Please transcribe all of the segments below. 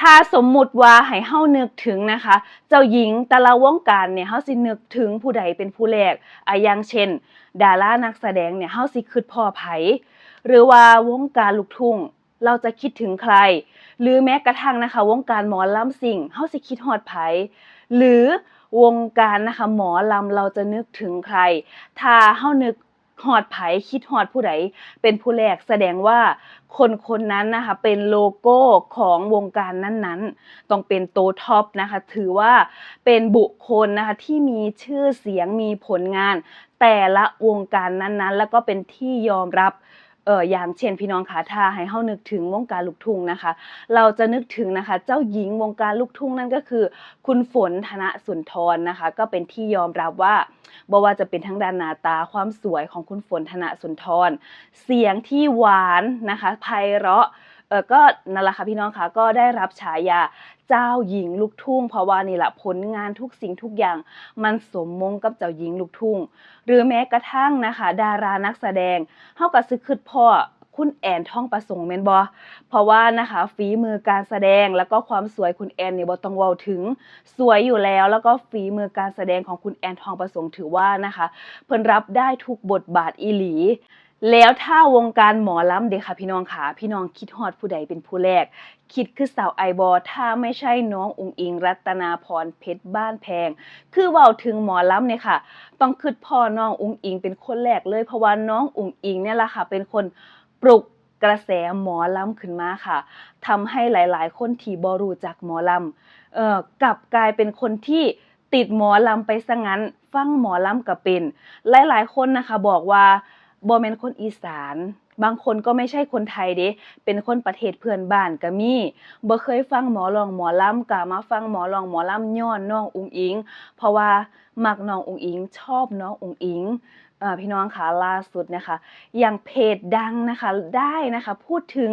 ถ้าสมมุติว่าให้เฮานึกถึงนะคะ เจ้าหญิงแต่ละวงการเนี่ยเฮาสินึกถึงผู้ใดเป็นผู้แรกอะอย่างเช่น ดารานักแสดงเนี่ยเฮาสิคิดพ่อไผหรือว่าวงการลูกทุ่งเราจะคิดถึงใคร หรือแม้กระทั่งนะคะ วงการหมอลำสิ่งเฮาสิคิดฮอดไผหรือวงการนะคะหมอลำเราจะนึกถึงใคร ถ้าเฮานึก ฮอดไผคิดฮอดผู้ใดเป็นผู้แรกแสดงว่าคนคนนั้นนะคะเป็นโลโก้ของวงการนั้นๆ ต้องเป็นโตท็อปนะคะ ถือว่าเป็นบุคคลนะคะที่มีชื่อเสียงมีผลงาน แต่ละวงการนั้นๆ แล้วก็เป็นที่ยอมรับ อออย่างเช่นพี่น้องคะถ้าให้เฮานึกถึงวงการลูกทุ่งนะคะ เราจะนึกถึงนะคะ เจ้าหญิงวงการลูกทุ่งนั่นก็คือ คุณฝนธนสุนทรนะคะ ก็เป็นที่ยอมรับว่าบ่ว่าจะเป็นทั้งด้านหน้าตาความสวยของคุณฝนธนสุนทร เสียงที่หวานนะคะไพเราะ เออก็นั่นแหละค่ะพี่น้องคะก็ได้รับฉายาเจ้าหญิงลูกทุ่ง เพราะว่านี่แหละผลงานทุกสิ่งทุกอย่าง มันสมมงกับเจ้าหญิงลูกทุ่ง หรือแม้กระทั่งนะคะ ดารานักแสดงเฮาก็ซึกคิดพ่อคุณแอนท่องประสงค์แมนบ่เพราะว่านะคะฝีมือการแสดงแล้วก็ความสวยคุณแอนเนี่ยบ่ต้องเว้าถึงสวยอยู่แล้ว แล้วก็ฝีมือการแสดงของคุณแอนทองประสงค์ถือว่านะคะ เพิ่นรับได้ทุกบทบาทอีหลี แล้วถ้าวงการหมอลำเด็กค่ะพี่น้องค่ะพี่น้องคิดฮอดผู้ใดเป็นผู้แรก คิดคือสาวไอบอถ้าไม่ใช่น้องอุงอิง รัตนาพรเพชรบ้านแพง คือเว้าถึงหมอลำเนี่ยค่ะ ต้องคิดพ่อน้องอุงอิงเป็นคนแรกเลยเพราะว่าน้องอุงอิงเนี่ยแหละค่ะ เป็นคนปลุกกระแสหมอลำขึ้นมาค่ะทำให้หลาย ๆ คนที่บรูจักหมอลำเอ่อกลับกลายเป็นคนที่ติดหมอลำไปซะงั้น ฟังหมอลำก็เป็น หลาย ๆ คนนะคะบอกว่า บ่แม่นคนอีสาน บางคนก็ไม่ใช่คนไทยเด้เป็นคนประเทศเพื่อนบ้านก็มีบ่เคยฟังหมอลองหมอลำก็มาฟังหมอลองหมอลำย้อนน้องอุงอิง เพราะว่ามักน้องอุงอิง ชอบน้องอุงอิงอพี่น้องคะล่าสุดนะคะอย่างเพจดังนะคะได้นะคะพูดถึง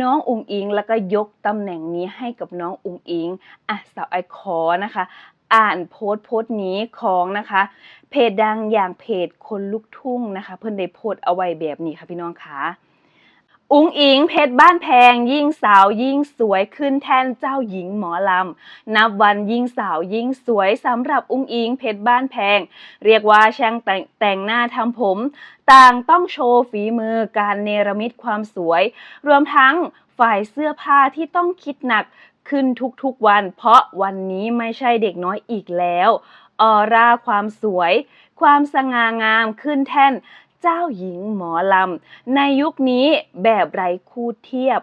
น้องอุงอิง แล้วก็ยกตำแหน่งนี้ให้กับน้องอุงอิงอะสาวไอขอนะคะ อ่านโพสต์โพสต์นี้ของนะคะ เพจดังอย่างเพจคนลุกทุ่งนะคะ เพิ่อนได้โพสต์เอาไว้แบบนี้ค่ะพี่น้องคะอุ้งอิงเพชรบ้านแพง ยิ่งสาวยิ่งสวยขึ้นแทนเจ้าหญิงหมอลำ นับวันยิ่งสาวยิ่งสวยสำหรับอุ้งอิงเพชรบ้านแพง เรียกว่าช่างแต่งแต่งหน้าทำผม ต่างต้องโชว์ฝีมือการเนรมิตความสวย รวมทั้งฝ่ายเสื้อผ้าที่ต้องคิดหนัก ขึ้นทุกๆวัน เพราะวันนี้ไม่ใช่เด็กน้อยอีกแล้วออร่าความสวย ความสง่างามขึ้นแท่นเจ้าหญิงหมอลำ ในยุคนี้แบบไร้คู่เทียบ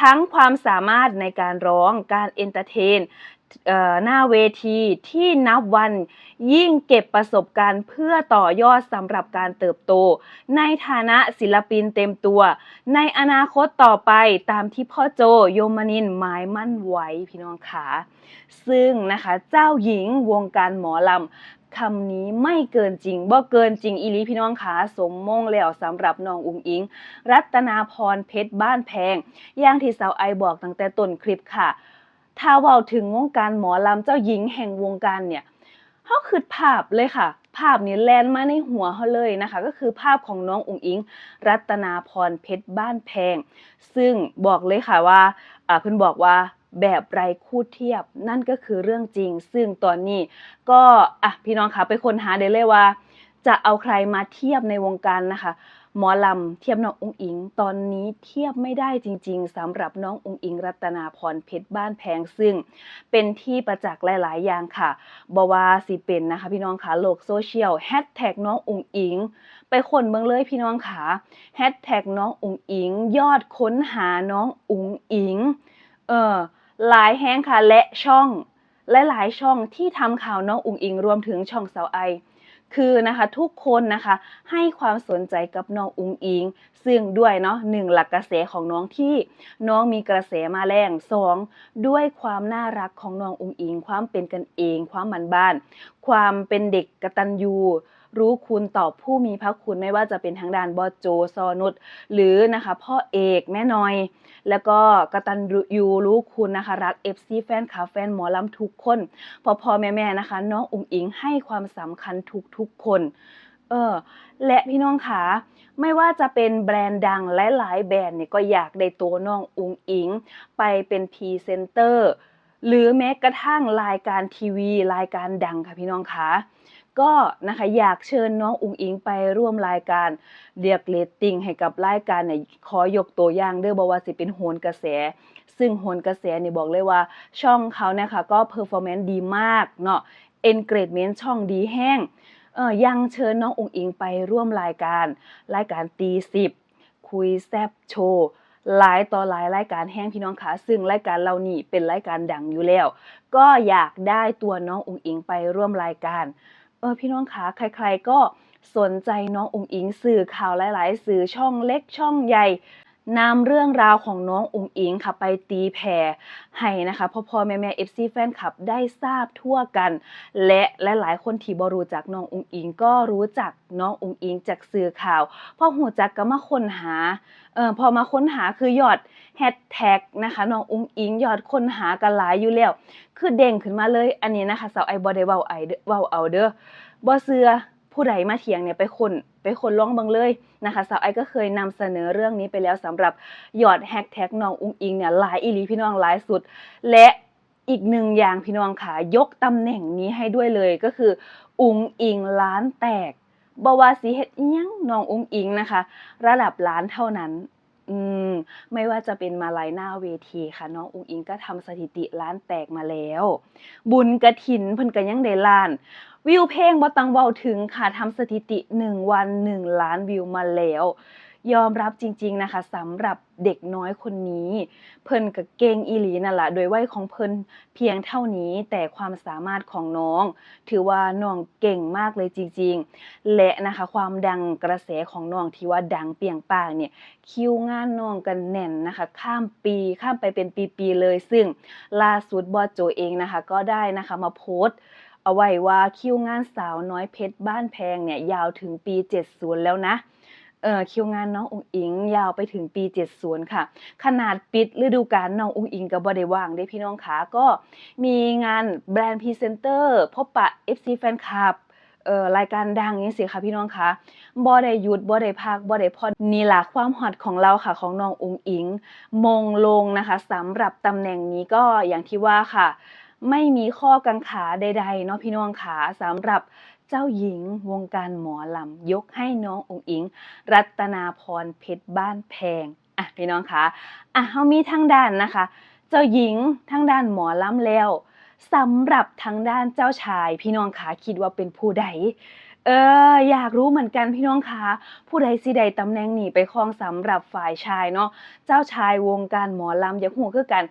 ทั้งความสามารถในการร้องการเอนเตอร์เทน หน้าเวทีที่นับวันยิ่งเก็บประสบการณ์เพื่อต่อยอดสำหรับการเติบโต ในฐานะศิลปินเต็มตัว ในอนาคตต่อไปตามที่พ่อโจโยมนินหมายมั่นไว้พี่น้องขาซึ่งนะคะเจ้าหญิงวงการหมอลำคำนี้ไม่เกินจริงบ่เกินจริงอีลีพี่น้องขาสมมงแล้วสำหรับน้องอุงอิง รัตนาพรเพชรบ้านแพง อย่างที่สาวไอบอกตั้งแต่ต้นคลิปค่ะ ถ้าเว้าถึงวงการหมอลำเจ้าหญิงแห่งวงการเนี่ยเฮาคือภาพเลยค่ะ ภาพนี้แลนมาในหัวเฮาเลยนะคะ ก็คือภาพของน้องอุงอิง รัตนาพรเพชรบ้านแพง ซึ่งบอกเลยค่ะว่าอ่าเพิ่นบอกว่าแบบไร้คู่เทียบนั่นก็คือเรื่องจริง ซึ่งตอนนี้ก็อะพี่น้องคะไปค้นหาได้เลยว่า จะเอาใครมาเทียบในวงการนะคะ หมอลำเทียบน้องอุงอิง ตอนนี้เทียบไม่ได้จริง ๆสำหรับน้องอุงอิง รัตนาพรเพชรบ้านแพงซึ่ง เป็นที่ประจักษ์หลาย ๆ อย่างค่ะบว่าสิเป็นนะคะ พี่น้องคะโลกโซเชียลแฮชแท็กน้องอุงอิง ไปคนเบิ่งเลยพี่น้องคะแฮชแท็กน้องอุงอิง ยอดค้นหาน้องอุงอิงเออหลายแฮงค่ะและช่องหลายๆช่องที่ทำข่าวน้องอุงอิงรวมถึงช่องสาวไอ คือนะคะทุกคนนะคะให้ความสนใจกับน้องอุ้งอิง ซึ่งด้วยเนาะหนึ่งหลักกระแสของน้องที่น้องมีกระแสมาแรงสองด้วยความน่ารักของน้องอุ้งอิง ความเป็นกันเอง ความมันบ้าน ความเป็นเด็กกระตันยู รู้คุณต่อผู้มีพระคุณไม่ว่าจะเป็นทางด้านบอโจซอนุชหรือนะคะพ่อเอกแม่น้อย แล้วก็กตัญญูรู้คุณนะคะรัก FC แฟนคลับแฟนหมอลำทุกคนพอพ่อแม่แม่นะคะน้องอุ๋งอิงให้ความสำคัญทุกทุกๆคนเออและพี่น้องคะไม่ว่าจะเป็นแบรนด์ดังและหลายแบรนด์เนี่ยก็อยากได้ตัวน้องอุงอิง ไปเป็นพรีเซนเตอร์หรือแม้กระทั่งรายการทีวี รายการดังค่ะพี่น้องคะ ก็นะคะอยากเชิญน้องอุงอิงไปร่วมรายการเรียกเรตติ้งให้กับรายการเนี่ยขอยกตัวอย่างเด้อบ่ว่าสิเป็นโหนกระแส ซึ่งโหนกระแสนี่ยบอกเลยว่าช่องเขาเนี่ยค่ะก็เพอร์ฟอร์แมนซ์ดีมากเนาะ engagement ช่องดีแห้งเออยังเชิญน้องอุงอิงไปร่วมรายการ รายการตีสิบคุยแซบโชว์หลายต่อหลายรายการแห้งพี่น้องคะซึ่งรายการเรานี่เป็นรายการดังอยู่แล้ว ก็อยากได้ตัวน้องอุงอิงไปร่วมรายการ เออพี่น้องคะใคร ๆ ก็สนใจน้องอุงอิงสื่อข่าวหลาย ๆ สื่อช่องเล็กช่องใหญ่ นำเรื่องราวของน้องอุงอิงค่ะไปตีแผ่ให้นะคะพ่อพ่อแม่แม่เอฟซีแฟนคลับได้ทราบทั่วกัน และหลายๆคนที่บรู้จักน้องอุงอิง ก็รู้จักน้องอุงอิงจากสื่อข่าวพอหูจักก็มาค้นหาเออพอมาค้นหาคือยอดแฮชแท็กนะคะน้องอุงอิงยอดค้นหากันหลายอยู่แล้ว คือเด้งขึ้นมาเลยอันนี้นะคะสาวไอบ่ได้เว้าไอเด้อเว้าเอาเด้อบ่เสือ ผู้ใดมาเถียงเนี่ยไปคนไปคนร้องเบิงเลยนะคะสาวไอก็เคยนำเสนอเรื่องนี้ไปแล้วสำหรับยอดแฮชแท็กน้องอุ้งอิงเนี่ยหลายอีลีพี่น้องหลายสุด และอีกหนึ่งอย่างพี่น้องค่ะยกตำแหน่งนี้ให้ด้วยเลยก็คือ อุ้งอิงล้านแตกบว่าสิเฮ็ดยังน้องอุ้งอิงนะคะ ระดับล้านเท่านั้นอืมไม่ว่าจะเป็นมาลัยหน้าเวทีค่ะ น้องอุ้งอิงก็ทำสถิติล้านแตกมาแล้ว บุญกระถินเพิ่นก็ยังได้ล้าน วิวเพลงบ่ต้องเวาถึงค่ะทำสถิติ 1 วัน 1 ล้านวิวมาแล้ว ยอมรับจริงๆนะคะสำหรับเด็กน้อยคนนี้ เพิ่นก็เก่งอีหลีนั่นแหละโดยวัยของเพิ่นเพียงเท่านี้แต่ความสามารถของน้อง ถือว่าน้องเก่งมากเลยจริงๆ และนะคะความดังกระแสของน้องที่ว่าดังเปียงปางเนี่ยคิวงานน้องกันแน่นนะคะ ข้ามปีข้ามไปเป็นปีๆเลย ซึ่งล่าสุดบอโจเองนะคะ ก็ได้นะคะมาโพสต์ เอาไว้ว่าคิวงานสาวน้อยเพชรบ้านแพงเนี่ยยาวถึงปี 70 แล้วนะเออคิวงานน้องอุงอิงยาวไปถึงปี 70 ค่ะ ขนาดปิดฤดูกาลน้องอุงอิงก็บ่ได้ว่างได้พี่น้องขาก็มีงานแบรนด์พรีเซนเตอร์พบปะ FC แฟนคลับเอ่อรายการดังนี้สิค่ะพี่น้องคะบ่ได้หยุดบ่ได้พักบ่ได้พอนี่ล่ะความฮอตของเราค่ะของน้องอุงอิง มงลงนะคะสำหรับตำแหน่งนี้ก็อย่างที่ว่าค่ะ ไม่มีข้อกังขาใดๆเนาะพี่น้องขาสำหรับเจ้าหญิงวงการหมอลำยกให้น้ององอิง รัตนาพรเพชรบ้านแพงอะพี่น้องคะอะเฮามีทั้งด้านนะคะ เจ้าหญิงทั้งด้านหมอลำแล้วสำหรับทางด้านเจ้าชาย พี่น้องขาคิดว่าเป็นผู้ใด เออ อยากรู้เหมือนกันพี่น้องคะผู้ใดสิใดตำแหน่งนี้ไปครองสำหรับฝ่ายชายเนาะเจ้าชายวงการหมอลำอยากหูคือกัน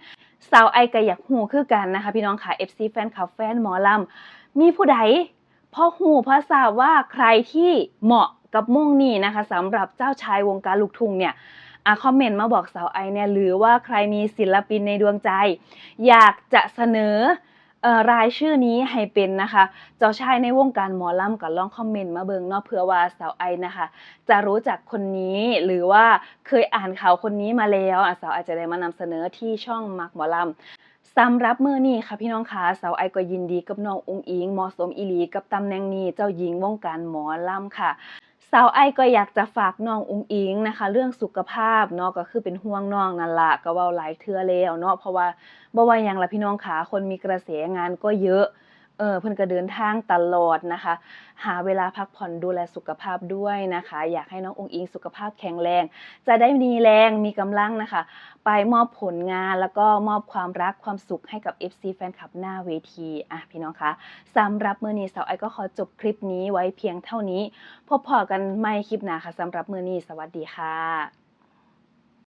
สาวไอก็อยากหูคือกันนะคะ พี่น้องค่ะ FC แฟนคลับแฟนหมอลำมีผู้ใดพอหูพอทราบว่าใครที่เหมาะกับม่งนี้นะคะสำหรับเจ้าชายวงการลูกทุ่งเนี่ยอะคอมเมนต์มาบอกสาวไอเนี่ยหรือว่าใครมีศิลปินในดวงใจ อยากจะเสนอ รายชื่อนี้ให้เป็นนะคะ เจ้าชายในวงการหมอลำก็ลองคอมเมนต์มาเบิงเนาะเผื่อว่าสาวไอนะคะ จะรู้จักคนนี้หรือว่าเคยอ่านข่าวคนนี้มาแล้วสาวอาจจะได้มานำเสนอที่ช่องมักหมอลำสำหรับมือนี้ค่ะพี่น้องคะสาวไอก็ยินดีกับน้องอุงอิงเหมาะสมอีหลีกับตำแหน่งนี้เจ้าหญิงวงการหมอลำค่ะ สาวไอก็อยากจะฝากน้องอุงอิงนะคะ เรื่องสุขภาพเนาะก็คือเป็นห่วงน้องนั่นละก็เว้าหลายเทื่อแล้วเนาะเพราะว่าบ่ว่าอยังละพี่น้องขาคนมีกระแสงานก็เยอะ เออเพิ่อนก็เดินทางตลอดนะคะ หาเวลาพักผ่อนดูแลสุขภาพด้วยนะคะ อยากให้น้ององอิงสุขภาพแข็งแรง จะได้มีแรงมีกำลังนะคะ ไปมอบผลงานแล้วก็มอบความรักความสุขให้กับ FC แฟนคลับหน้าเวทีอะพี่น้องคะสำหรับมือนี้สาวไอก็ขอจบคลิปนี้ไว้เพียงเท่านี้ พบพอกันใหม่คลิปหน้าค่ะสำหรับมือนี้สวัสดีค่ะ